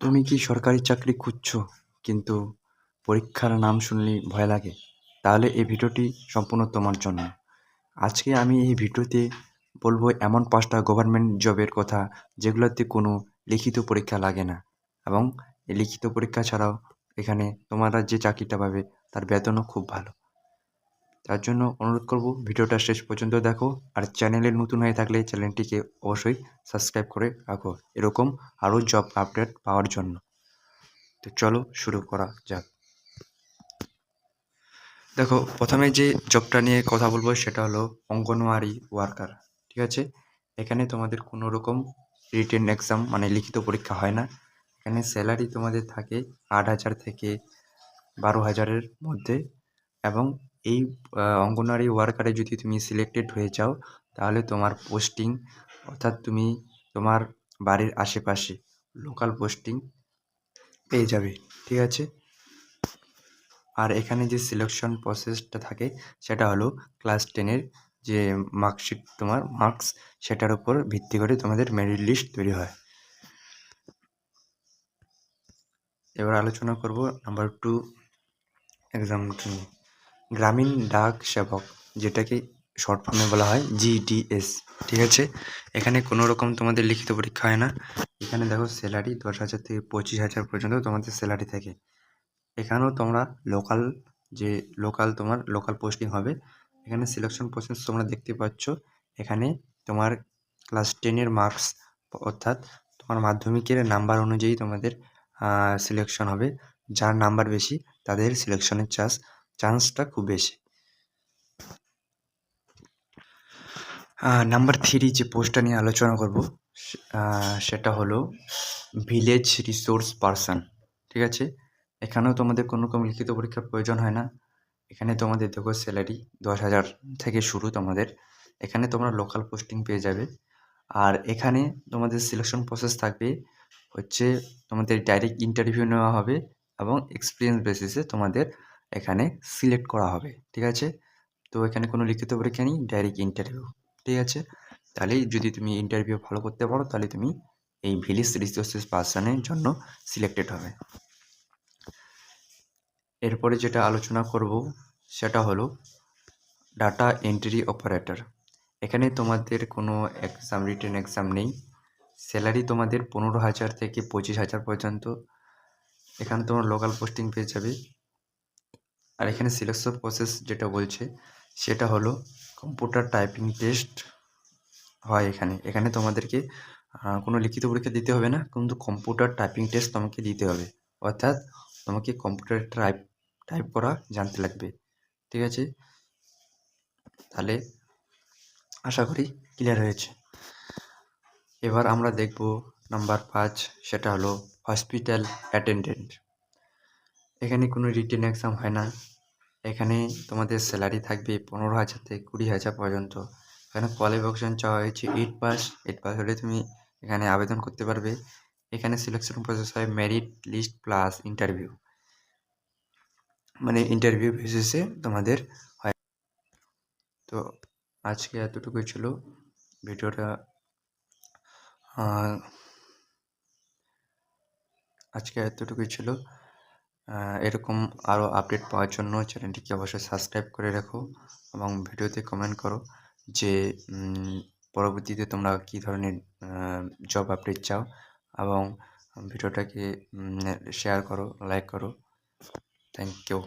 তুমি কি সরকারি চাকরি খুঁজছো? কিন্তু পরীক্ষার নাম শুনলেই ভয় লাগে। তাহলে এই ভিডিওটি সম্পূর্ণ তোমার জন্য। আজকে আমি এই ভিডিওতে বলব এমন পাঁচটা গভর্নমেন্ট জবের কথা, যেগুলোতে কোনো লিখিত পরীক্ষা লাগে না। এবং লিখিত পরীক্ষা ছাড়াও এখানে তোমরা যে চাকরিটা পাবে, তার বেতনও খুব ভালো। তার জন্য অনুরোধ করব ভিডিওটা শেষ পর্যন্ত দেখো আর চ্যানেলে নতুন হয়ে থাকলে চ্যানেলটিকে অবশ্যই সাবস্ক্রাইব করে রাখো। এরকম আরও জব আপডেট পাওয়ার জন্য। তো চলো শুরু করা যাক। দেখো, প্রথমে যে জবটা নিয়ে কথা বলব সেটা হলো অঙ্গনওয়াড়ি ওয়ার্কার ঠিক আছে? এখানে তোমাদের কোনো রকম রিটেন এক্সাম মানে লিখিত পরীক্ষা হয় না। এখানে স্যালারি তোমাদের থাকে আট হাজার থেকে বারো হাজারের মধ্যে এবং এই অঙ্গনওয়াড়ি ওয়ার্কারে যদি তুমি সিলেক্টেড হয়ে যাও, তাহলে তোমার পোস্টিং অর্থাৎ তুমি তোমার বাড়ির আশেপাশে লোকাল পোস্টিং পেয়ে যাবে, ঠিক আছে? আর এখানে যে সিলেকশন প্রসেসটা থাকে, সেটা হলো ক্লাস টেনের যে মার্কশিট তোমার মার্কস সেটার উপর ভিত্তি করে তোমাদের মেরিট লিস্ট তৈরি হয়। এবার আলোচনা করব নাম্বার টু এক্সাম নিয়ে। গ্রামীণ ডাক সেবক, যেটাকে শর্ট ফর্মে বলা হয় জিডিএস ঠিক আছে? এখানে কোনো রকম তোমাদের লিখিত পরীক্ষা হয় না। এখানে দেখো স্যালারি দশ হাজার থেকে পঁচিশ হাজার পর্যন্ত তোমাদের স্যালারি থাকে। এখানেও তোমরা লোকাল যে লোকাল তোমার লোকাল পোস্টিং হবে, এখানে সিলেকশন প্রসেস তোমরা দেখতে পাচ্ছ। এখানে তোমার ক্লাস টেনের মার্কস অর্থাৎ তোমার মাধ্যমিকের নাম্বার অনুযায়ী তোমাদের সিলেকশন হবে। যার নাম্বার বেশি, তাদের সিলেকশনের চান্স চান্সটা খুব বেশি। নাম্বার থ্রি যে পোস্টটা নিয়ে আলোচনা করব সেটা হলো ভিলেজ রিসোর্স পারসন ঠিক আছে? এখানেও তোমাদের কোনো রকম লিখিত পরীক্ষার প্রয়োজন হয় না। এখানে তোমাদের দেখো স্যালারি দশ হাজার থেকে শুরু তোমাদের। এখানে তোমরা লোকাল পোস্টিং পেয়ে যাবে। আর এখানে তোমাদের সিলেকশন প্রসেস থাকবে হচ্ছে তোমাদের ডাইরেক্ট ইন্টারভিউ নেওয়া হবে এবং এক্সপিরিয়েন্স বেসিসে তোমাদের এখানে সিলেক্ট করা হবে, ঠিক আছে? তো এখানে কোনো লিখিত পরীক্ষা নেই ডাইরেক্ট ইন্টারভিউ ঠিক আছে? তাহলে যদি তুমি ইন্টারভিউ ভালো করতে পারো, তাহলে তুমি এই ভিলেজ রিসোর্সেস পার্সনের জন্য সিলেক্টেড হবে। এরপরে যেটা আলোচনা করব, সেটা হলো ডাটা এন্ট্রি অপারেটর এখানে তোমাদের কোনো এক্সাম রিটেন এক্সাম নেই। স্যালারি তোমাদের পনেরো হাজার থেকে পঁচিশ হাজার পর্যন্ত। এখানে তোমার লোকাল পোস্টিং পেয়ে যাবে। আর এখানে সিলেকশন প্রসেস যেটা বলছে, সেটা হলো কম্পিউটার টাইপিং টেস্ট হয় এখানে। এখানে তোমাদেরকে কোনো লিখিত পরীক্ষা দিতে হবে না, কিন্তু কম্পিউটার টাইপিং টেস্ট তোমাকে দিতে হবে। অর্থাৎ তোমাকে কম্পিউটার টাইপ টাইপ করা জানতে লাগবে। ঠিক আছে? তাহলে আশা করি ক্লিয়ার হয়েছে। এবার আমরা দেখব নাম্বার পাঁচ, সেটা হলো হসপিটাল অ্যাটেন্ডেন্ট এখানে কোনো রিটেন এক্সাম হয় না। এখানে তোমাদের স্যালারি থাকবে পনেরো হাজার থেকে কুড়ি হাজার পর্যন্ত। এখানে কোয়ালিফিকেশন চাওয়া হয়েছে এইট পাস এইট পাস হলে তুমি এখানে আবেদন করতে পারবে। এখানে সিলেকশন প্রসেস হয় মেরিট লিস্ট প্লাস ইন্টারভিউ মানে ইন্টারভিউ বেসিসে তোমাদের হয়। তো আজকে এতটুকুই ছিল। ভিডিওটা আজকে এতটুকুই ছিল। এরকম আরও আপডেট পাওয়ার জন্য চ্যানেলটিকে অবশ্যই সাবস্ক্রাইব করে রাখো এবং ভিডিওতে কমেন্ট করো যে পরবর্তীতে তোমরা কী ধরনের জব আপডেট চাও এবং ভিডিওটাকে শেয়ার করো লাইক করো। Thank you